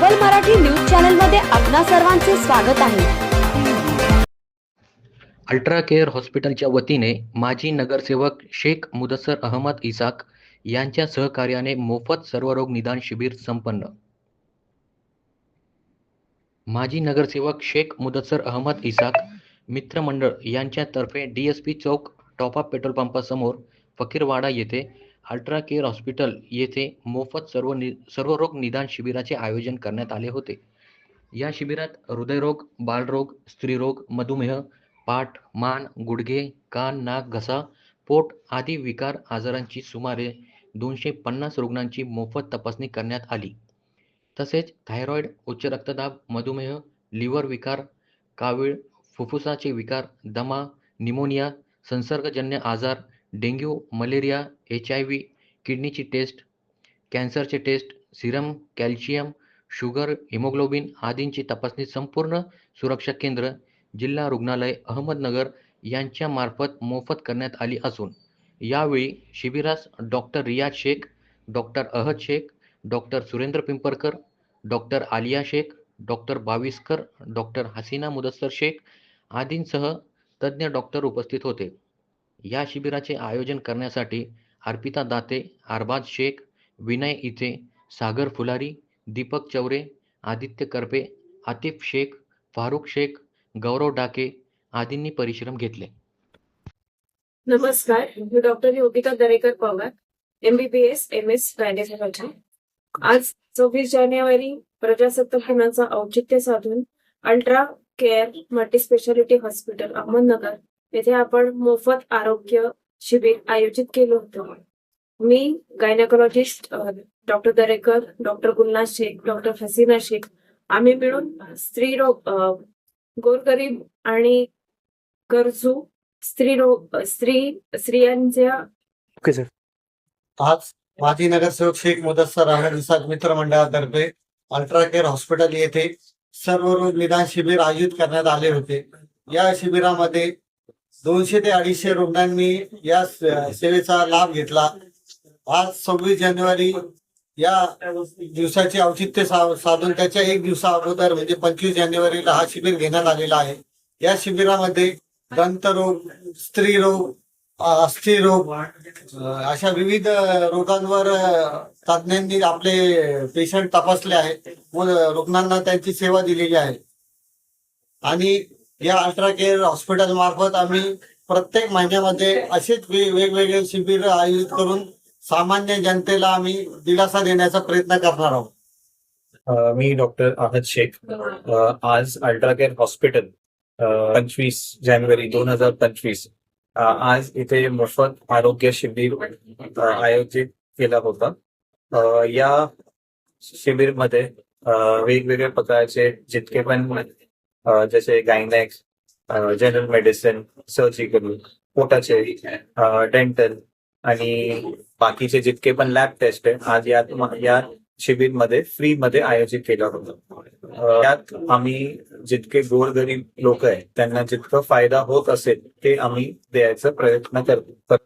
सबल मराठी न्यूज चॅनलमध्ये आपणा सर्वांचे स्वागत आहे. अल्ट्रा केअर हॉस्पिटलच्या वतीने माजी नगरसेवक शेख मुदसर अहमद इसाक यांच्या सहकार्याने मोफत सर्वरोग निदान शिबिर संपन्न. माजी नगरसेवक शेख मुदसर अहमद इसाक मित्रमंडळ यांच्यातर्फे डीएसपी चौक टॉप अप पेट्रोल पंपासमोर फकीरवाडा येथे अल्ट्रा केअर हॉस्पिटल येथे मोफत सर्व नि सर्व रोग निदान शिबिराचे आयोजन करण्यात आले होते. या शिबिरात हृदयरोग बालरोग स्त्रीरोग मधुमेह पाठ मान गुडघे कान नाक घसा पोट आदी विकार आजारांची सुमारे दोनशे पन्नास रुग्णांची मोफत तपासणी करण्यात आली. तसेच थायरॉईड उच्च रक्तदाब मधुमेह लिव्हर विकार कावीळ फुफ्फुसाचे विकार दमा निमोनिया संसर्गजन्य आजार dengue malaria H I V किडनीची test कॅन्सरचे test serum calcium sugar haemoglobin आदींची तपासणी संपूर्ण सुरक्षा केंद्र जिल्हा रुग्णालय अहमदनगर यांच्या मार्फत मोफत करण्यात आली असून यावेळी शिबिरास doctor Riyaz Shaikh doctor Ahad Shaikh doctor Surendra Pimparkar doctor Aliya Shaikh doctor Bawiskar doctor Hasina Mudassar Shaikh आदींसह तज्ज्ञ डॉक्टर उपस्थित होते. या शिबिराचे आयोजन करण्यासाठी अर्पिता दाते अरबाज शेख विनय इथे सागर फुलारी दीपक चौरे आदित्य करपे आतिफ शेख फारुख शेख गौरव डाके आदींनी परिश्रम घेतले. नमस्कार मी doctor Yogita Darekar Pawar MBBS M S gynaecology आज चोवीस जानेवारी प्रजासत्ताक दिनाचं औचित्य साधून ultra care multispeciality hospital Ahmednagar येथे आपण मोफत आरोग्य शिबिर आयोजित केलं होतं. मी gynaecologist doctor Darekar doctor Gulnaz Shaikh doctor Hasina Shaikh आम्ही मिळून स्त्रीरोग अ, गोरगरीब आणि गरजू स्त्री रोग स्त्री स्त्रियांच्या ओके सर आज माजी नगरसेवक शेख मुदस्सर अहमद मित्र मंडळातर्फे अल्ट्रा केअर हॉस्पिटल येथे सर्व रोग निदान शिबिर आयोजित करण्यात आले होते. या शिबिरामध्ये दोनशे ते अडीचशे रुग्णांनी या सेवेचा लाभ घेतला. आज सव्वीस जानेवारी या दिवसाचे औचित्य साधून त्याच्या एक दिवसा अगोदर म्हणजे पंचवीस जानेवारीला हा शिबिर घेण्यात आलेला आहे. या शिबिरामध्ये दंतरोग स्त्रीरोग रोग अस्थिरोग अशा विविध रोगांवर तज्ज्ञांनी आपले पेशंट तपासले आहेत व रुग्णांना त्यांची सेवा दिलेली आहे. आणि या अल्ट्रा केअर हॉस्पिटल मार्फत आम्ही प्रत्येक महिन्यामध्ये असेच वेगवेगळे शिबिर आयोजित करून सामान्य जनतेला आम्ही दिलासा देण्याचा प्रयत्न करणार आहोत. मी डॉक्टर अहद शेख. आज अल्ट्रा केअर हॉस्पिटल पंचवीस जानेवारी दोन हजार पंचवीस. आज इथे मोफत आरोग्य शिबिर आयोजित केला होता. या शिबिरमध्ये वेगवेगळ्या प्रकारचे जितके पण जसे गायनॅक्स जनरल मेडिसिन सर्जिकल पोटाचे डेंटल आणि बाकीचे जितके पण लॅब टेस्ट आहे आज यात या शिबिरमध्ये फ्री मध्ये आयोजित केलं होतं. त्यात आम्ही जितके गोरगरीब लोक आहेत त्यांना जितकं फायदा होत असेल ते आम्ही द्यायचा प्रयत्न करतो.